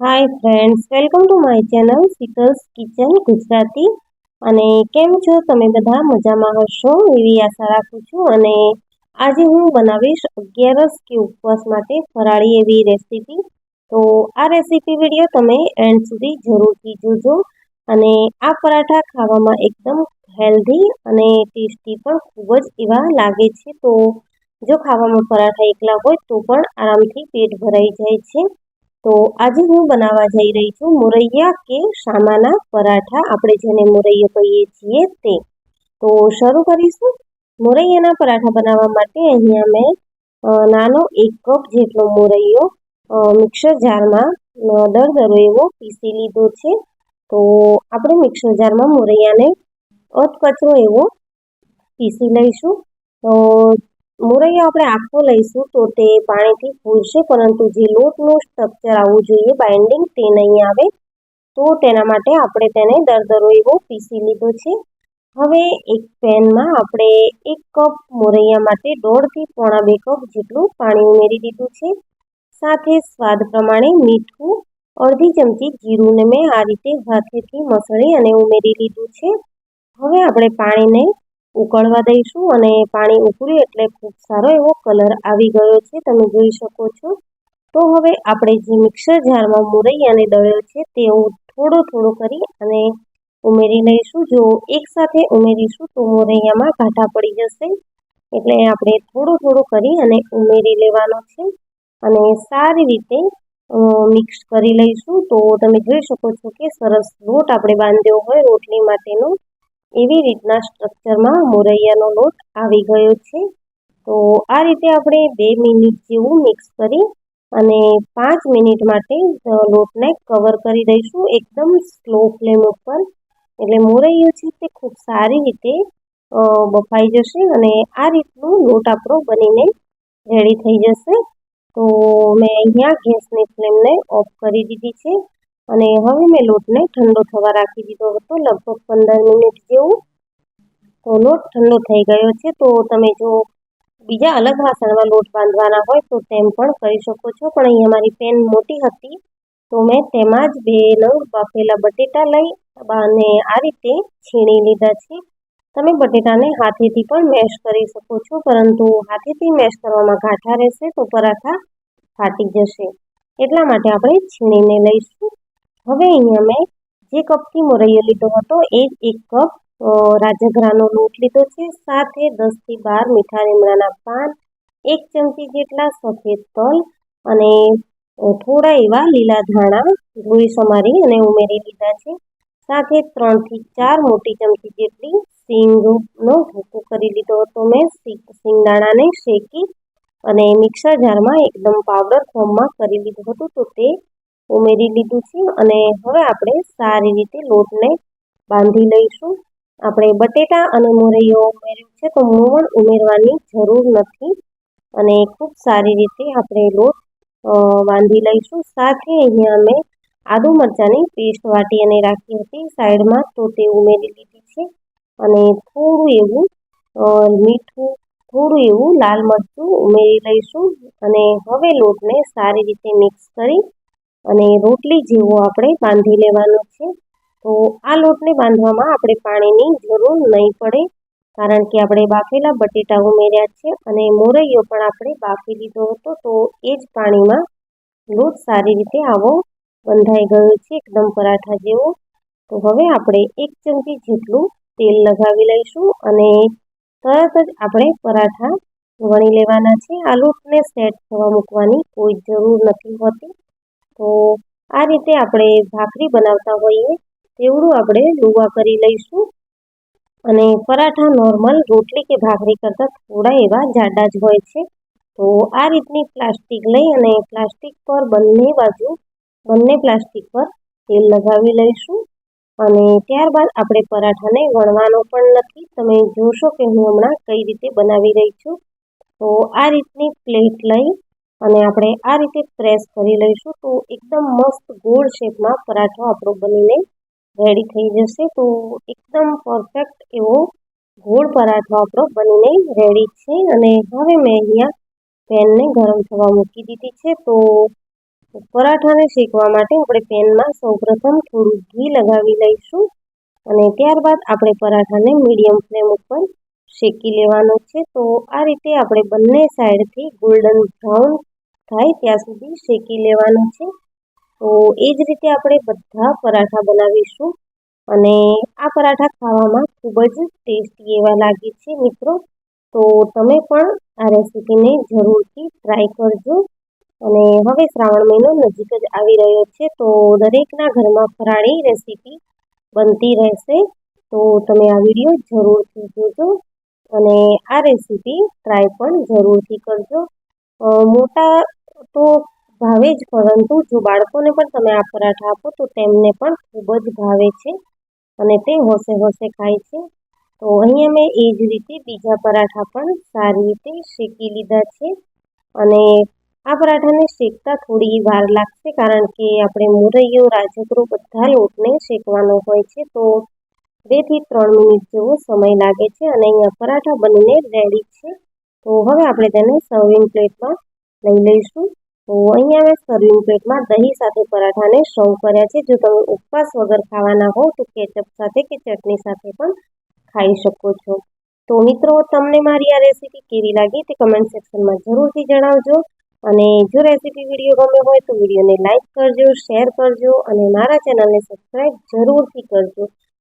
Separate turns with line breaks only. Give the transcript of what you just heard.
Hi friends welcome to my channel Sheetal's kitchen Gujarati અને કેમ છો? તમે બધા મજામાં હશો? એવી આશા રાખું છું. અને આજે હું બનાવીશ અગિયારસ કે ઉપવાસ માટે ફરાળી એવી રેસીપી. તો આ રેસીપી વીડિયો તમે એન્ડ સુધી જરૂરથી જોજો. અને આ પરાઠા ખાવામાં એકદમ હેલ્ધી અને ટેસ્ટી પણ ખૂબ જ એવા લાગે છે. તો જો ખાવામાં પરાઠા એકલા હોય તો પણ આરામથી પેટ ભરાઈ જાય છે. તો આજે હું બનાવવા જઈ રહી છું મુરૈયા કે શામાના પરાઠા. આપણે જેને મોરૈયો કહીએ છીએ તે. તો શરૂ કરીશું. મોરૈયાના પરાઠા બનાવવા માટે અહીંયા મેં નાનો એક કપ જેટલો મોરૈયો મિક્સર જારમાં દરદરો એવો પીસી લીધો છે. તો આપણે મિક્સર જારમાં મોરૈયાને અધકચરો એવો પીસી લઈશું. તો મોરૈયો આપણે આખો લઈશું તો તે પાણીથી ફૂલશે, પરંતુ જે લોટનું સ્ટ્રક્ચર આવવું જોઈએ બાઇન્ડિંગ તે નહીં આવે, તો તેના માટે આપણે તેને દરદરો એવો પીસી લીધો છે. હવે એક પેનમાં આપણે એક કપ મોરૈયા માટે દોઢથી પોણા બે કપ જેટલું પાણી ઉમેરી દીધું છે. સાથે સ્વાદ પ્રમાણે મીઠું, અડધી ચમચી જીરુંને મેં આ રીતે હાથેથી મસળી અને ઉમેરી લીધું છે. હવે આપણે પાણીને ઉકળવા દઈશું અને પાણી ઉકળ્યું એટલે ખૂબ સારો એવો કલર આવી ગયો છે, તમે જોઈ શકો છો. તો હવે આપણે જે મિક્સર જારમાં મુરૈયાને દળ્યો છે તે થોડો થોડો કરી અને ઉમેરી લઈશું. જો એકસાથે ઉમેરીશું તો મોરૈયામાં ઘાટા પડી જશે. એટલે આપણે થોડો થોડો કરી અને ઉમેરી લેવાનો છે. અને સારી રીતે મિક્સ કરી લઈશું. તો તમે જોઈ શકો છો કે સરસ લોટ આપણે બાંધ્યો હોય રોટલી માટેનો. એવી રીતના સ્ટ્રક્ચરમાં મોરૈયાનો લોટ આવી ગયો છે. તો આ રીતે આપણે બે મિનિટ જેવું મિક્સ કરી અને પાંચ મિનિટ માટે લોટને કવર કરી દઈશું એકદમ સ્લો ફ્લેમ ઉપર. એટલે મોરૈયું છે તે ખૂબ સારી રીતે બફાઈ જશે અને આ રીતનું લોટ આપણો બનીને રેડી થઈ જશે. તો મેં અહીંયા ગેસની ફ્લેમને ઓફ કરી દીધી છે. અને હવે મેં લોટને ઠંડો થવા રાખી દીધો હતો, લગભગ પંદર મિનિટ જેવું. તો લોટ ઠંડો થઈ ગયો છે, તો તમે જો બીજા અલગ વાસણમાં લોટ બાંધવાના હોય તો તેમ પણ કરી શકો છો. પણ અહીં અમારી પેન મોટી હતી, તો મેં તેમાં જ બે નવ બાફેલા બટેટા લઈ અને આ રીતે છીણી લીધા છે. તમે બટેટાને હાથેથી પણ મેશ કરી શકો છો, પરંતુ હાથેથી મેશ કરવામાં ગાંઠા રહેશે તો પરાઠા ફાટી જશે. એટલા માટે આપણે છીણીને લઈશું. હવે અહીંયા મેં જે કપથી મોરૈયો લીધો હતો, એ જ એક કપ રાજગરાનો લોટ લીધો છે. સાથે દસથી બાર મીઠા લીમડાના પાન, એક ચમચી જેટલા સફેદ તલ અને થોડા એવા લીલા ધાણા ધોઈ સમારી અને ઉમેરી લીધા છે. સાથે ત્રણથી ચાર મોટી ચમચી જેટલી સિંગનો ભૂકો કરી લીધો હતો મેં. સિંગદાણાને શેકી અને મિક્સર જારમાં એકદમ પાવડર ફોર્મમાં કરી લીધું હતું. તો તે ઉમેરી લીધું છે અને હવે આપણે સારી રીતે લોટને બાંધી લઈશું. આપણે બટેટા અને મોરૈયો ઉમેર્યું છે તો મોવણ ઉમેરવાની જરૂર નથી અને ખૂબ સારી રીતે આપણે લોટ બાંધી લઈશું. સાથે અહીંયા અમે આદુ મરચાંની પેસ્ટ વાટી અને રાખી હતી સાઈડમાં તો તે ઉમેરી લીધી છે અને થોડું એવું મીઠું, થોડું એવું લાલ મરચું ઉમેરી લઈશું અને હવે લોટને સારી રીતે મિક્સ કરી અને રોટલી જેવો આપણે બાંધી લેવાનો છે. તો આ લોટને બાંધવામાં આપણે પાણીની જરૂર નહીં પડે, કારણ કે આપણે બાફેલા બટેટા ઉમેર્યા છે અને મોરૈયો પણ આપણે બાફી લીધો હતો. તો એ જ પાણીમાં લોટ સારી રીતે આવો બંધાઈ ગયો છે, એકદમ પરાઠા જેવો. તો હવે આપણે એક ચમચી જેટલું તેલ લગાવી લઈશું અને તરત જ આપણે પરાઠા વણી લેવાના છે. આ લોટને સેટ થવા મૂકવાની કોઈ જરૂર નથી હોતી. તો આ રીતે આપણે ભાખરી બનાવતા હોઈએ તેવડું આપણે લુવા કરી લઈશું. અને પરાઠા નોર્મલ રોટલી કે ભાખરી કરતાં થોડા એવા જાડા જ હોય છે. તો આ રીતની પ્લાસ્ટિક લઈ અને પ્લાસ્ટિક પર બંને બાજુ, બંને પ્લાસ્ટિક પર તેલ લગાવી લઈશું. અને ત્યારબાદ આપણે પરાઠાને વણવાનો પણ નથી. તમે જોશો કે હું હમણાં કઈ રીતે બનાવી રહી છું. તો આ રીતની પ્લેટ લઈ અને આપણે આ રીતે પ્રેસ કરી લઈશું તો એકદમ મસ્ત ગોળ શેપમાં પરાઠો આપણો બનીને રેડી થઈ જશે. તો એકદમ પરફેક્ટ એવો ગોળ પરાઠો આપણો બનીને રેડી છે. અને હવે મેં અહીંયા પેનને ગરમ થવા મૂકી દીધી છે. તો પરાઠાને શેકવા માટે આપણે પેનમાં સૌપ્રથમ થોડું ઘી લગાવી લઈશું. અને ત્યારબાદ આપણે પરાઠાને મીડિયમ ફ્લેમ ઉપર શેકી લેવાનો છે. તો આ રીતે આપણે બંને સાઈડથી ગોલ્ડન બ્રાઉન થાય ત્યાં સુધી શેકી લેવાનું છે. તો એ જ રીતે આપણે બધા પરાઠા બનાવીશું. અને આ પરાઠા ખાવામાં ખૂબ જ ટેસ્ટી એવા લાગે છે મિત્રો. તો તમે પણ આ રેસીપીને જરૂરથી ટ્રાય કરજો. અને હવે શ્રાવણ મહિનો નજીક જ આવી રહ્યો છે, તો દરેકના ઘરમાં ફરાળી રેસીપી બનતી રહેશે. તો તમે આ વીડિયો જરૂરથી જોજો. અને આ રેસીપી ટ્રાય પણ જરૂરથી કરજો. મોટા તો ભાવે જ, પરંતુ જો બાળકોને પણ તમે આ પરાઠા આપો, તો તેમને પણ ખૂબ જ ભાવે છે અને તે હોશે હોશે ખાય છે. તો અહીંયા મેં એ જ રીતે બીજા પરાઠા પણ સારી રીતે શેકી લીધા છે અને આ પરાઠાને શેકતા થોડી વાર લાગશે, કારણ કે આપણે મુરૈયો રાજગરો બધા લોટને શેકવાનો હોય છે. તો બેથી ત્રણ મિનિટ જેવો સમય લાગે છે અને અહીંયા પરાઠા બનીને રેડી છે. તો હવે આપણે તેને સર્વિંગ પ્લેટમાં લઈ લઈશું. તો અહીંયા મેં સર્વિંગ પ્લેટમાં દહીં સાથે પરાઠાને સર્વ કર્યા છે. જો તમે ઉપવાસ વગર ખાવાના હો તો કેચઅપ સાથે કે ચટણી સાથે પણ ખાઈ શકો છો. તો મિત્રો, તમને મારી આ રેસીપી કેવી લાગી તે કમેન્ટ સેક્શનમાં જરૂરથી જણાવજો. અને જો રેસીપી વીડિયો ગમે હોય તો વિડીયોને લાઇક કરજો શેર કરજો અને મારા ચેનલને સબસ્ક્રાઈબ જરૂરથી કરજો.